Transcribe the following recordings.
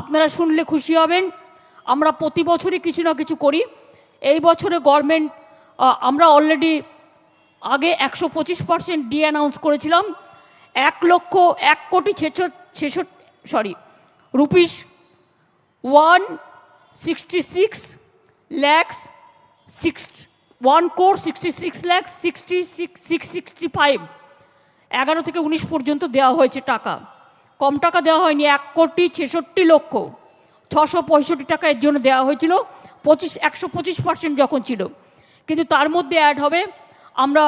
আপনারা শুনলে খুশি হবেন। আমরা প্রতি বছরই কিছু না কিছু করি। এই বছরে গভর্নমেন্ট আমরা অলরেডি আগে একশো পঁচিশ পার্সেন্ট ডি অ্যানাউন্স করেছিলাম। এক লক্ষ এক কোটি ছেষট্টি sorry rupees one sixty six lakhs six one crore sixty six lakhs sixty six six sixty five এগারো থেকে উনিশ পর্যন্ত দেওয়া হয়েছে টাকা। কম টাকা দেওয়া হয়নি, এক কোটি ছেষট্টি লক্ষ। ছশো পঁয়ষট্টি টাকা এর জন্য দেওয়া হয়েছিল, পঁচিশ, একশো পঁচিশ পার্সেন্ট যখন ছিল। কিন্তু তার মধ্যে অ্যাড হবে, আমরা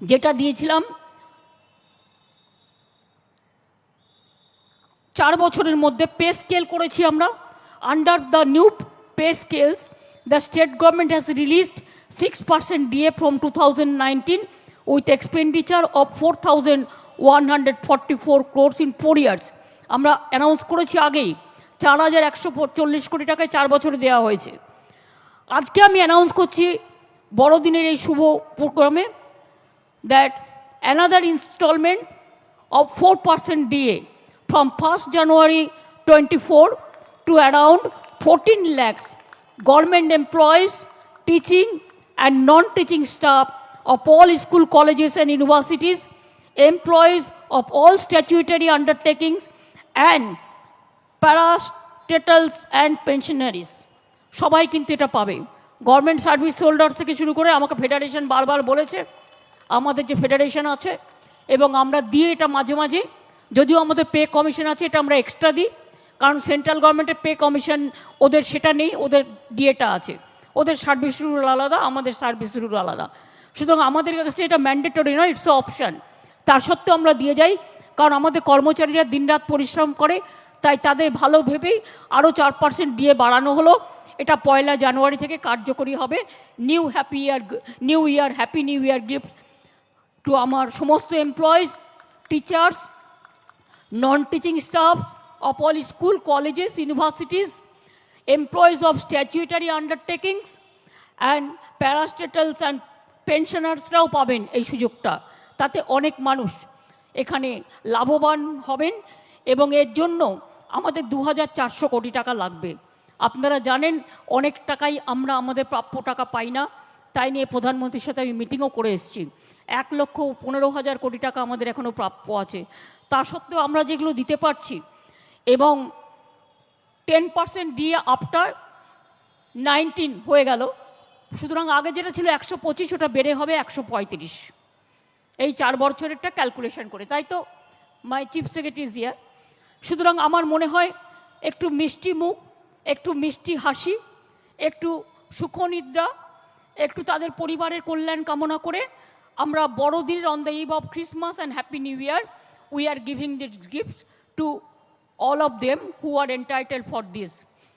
যেটা দিয়েছিলাম, চার বছরের মধ্যে পে স্কেল করেছি আমরা under the new pay scales the state government has released six percent DA from two thousand nineteen with expenditure of four thousand one hundred forty four crores in four years আমরা announce করেছি আগেই, চার হাজার একশো চল্লিশ কোটি টাকায় চার বছর দেওয়া হয়েছে। আজকে আমি অ্যানাউন্স করছি বড়দিনের এই শুভ প্রোগ্রামে that another instalment of four percent DA from first January twenty four to around fourteen lakhs government employees teaching and non teaching staff of all school colleges and universities employees of all statutory undertakings and parastatals and pensionaries. সবাই কিন্তু এটা পাবে। Government service holder থেকে শুরু করে আমাকে federation বারবার বলেছে, আমাদের যে ফেডারেশন আছে, এবং আমরা দিয়ে এটা মাঝে মাঝে। যদিও আমাদের পে কমিশন আছে, এটা আমরা এক্সট্রা দিই, কারণ সেন্ট্রাল গভর্নমেন্টের পে কমিশন ওদের সেটা নেই, ওদের ডিএটা আছে। ওদের সার্ভিস রুল আলাদা, আমাদের সার্ভিস রুল আলাদা। সুতরাং আমাদের কাছে এটা ম্যান্ডেটরি নয় ইটস অপশান তা সত্ত্বেও আমরা দিয়ে যাই, কারণ আমাদের কর্মচারীরা দিনরাত পরিশ্রম করে, তাই তাদের ভালো ভেবেই আরও চার পার্সেন্ট দিয়ে বাড়ানো হলো। এটা পয়লা জানুয়ারি থেকে কার্যকরী হবে। New happy year new year happy new year gift to আমার সমস্ত employees teachers non teaching staff of all school colleges universities employees of statutory undertakings and parastatals and পেনশনার্সরাও পাবেন এই সুযোগটা। তাতে অনেক মানুষ এখানে লাভবান হবেন এবং এর জন্য আমাদের দু হাজার চারশো কোটি টাকা লাগবে। আপনারা জানেন, অনেক টাকাই আমরা আমাদের প্রাপ্য টাকা পাই না। তাই নিয়ে প্রধানমন্ত্রীর সাথে আমি মিটিংও করে এসেছি। এক লক্ষ পনেরো হাজার কোটি টাকা আমাদের এখনও প্রাপ্য আছে। তা সত্ত্বেও আমরা যেগুলো দিতে পারছি এবং টেন পার্সেন্ট দিয়ে আফটার নাইনটিন হয়ে গেল। সুতরাং আগে যেটা ছিল একশো পঁচিশ, ওটা বেড়ে হবে একশো পঁয়ত্রিশ। এই চার বছরেরটা ক্যালকুলেশন করে, তাই তো? মাই চিফ সেক্রেটারি জিয়া সুতরাং আমার মনে হয় একটু মিষ্টি মুখ, একটু মিষ্টি হাসি, একটু সুখনিদ্রা, একটু তাদের পরিবারের কল্যাণ কামনা করে আমরা বড়দিনের on the eve of Christmas and happy new year we are giving this gifts to all of them who are entitle for this